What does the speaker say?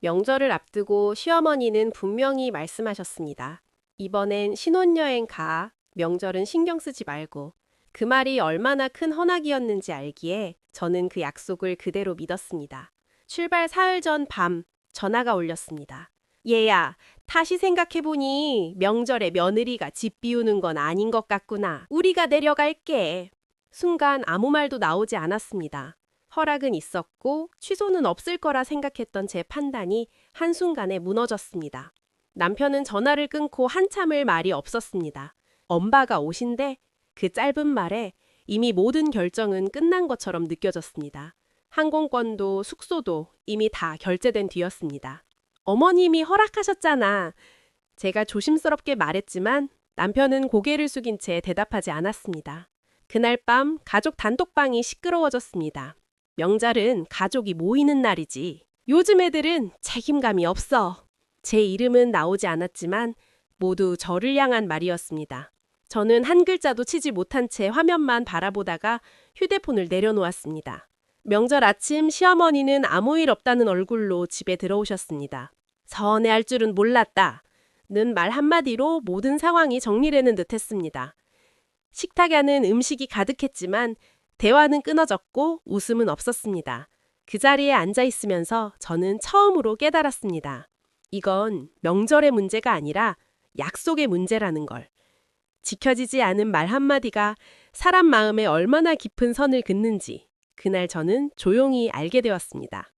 명절을 앞두고 시어머니는 분명히 말씀하셨습니다. 이번엔 신혼여행 가. 명절은 신경 쓰지 말고. 그 말이 얼마나 큰 허락이었는지 알기에 저는 그 약속을 그대로 믿었습니다. 출발 사흘 전 밤 전화가 울렸습니다. 얘야, 다시 생각해보니 명절에 며느리가 집 비우는 건 아닌 것 같구나. 우리가 내려갈게. 순간 아무 말도 나오지 않았습니다. 허락은 있었고 취소는 없을 거라 생각했던 제 판단이 한순간에 무너졌습니다. 남편은 전화를 끊고 한참을 말이 없었습니다. 엄바가 오신데 그 짧은 말에 이미 모든 결정은 끝난 것처럼 느껴졌습니다. 항공권도 숙소도 이미 다 결제된 뒤였습니다. 어머님이 허락하셨잖아. 제가 조심스럽게 말했지만 남편은 고개를 숙인 채 대답하지 않았습니다. 그날 밤 가족 단톡방이 시끄러워졌습니다. 명절은 가족이 모이는 날이지. 요즘 애들은 책임감이 없어. 제 이름은 나오지 않았지만 모두 저를 향한 말이었습니다. 저는 한 글자도 치지 못한 채 화면만 바라보다가 휴대폰을 내려놓았습니다. 명절 아침 시어머니는 아무 일 없다는 얼굴로 집에 들어오셨습니다. 서운해할 줄은 몰랐다. 는 말 한마디로 모든 상황이 정리되는 듯 했습니다. 식탁 안은 음식이 가득했지만 대화는 끊어졌고 웃음은 없었습니다. 그 자리에 앉아 있으면서 저는 처음으로 깨달았습니다. 이건 명절의 문제가 아니라 약속의 문제라는 걸. 지켜지지 않은 말 한마디가 사람 마음에 얼마나 깊은 선을 긋는지 그날 저는 조용히 알게 되었습니다.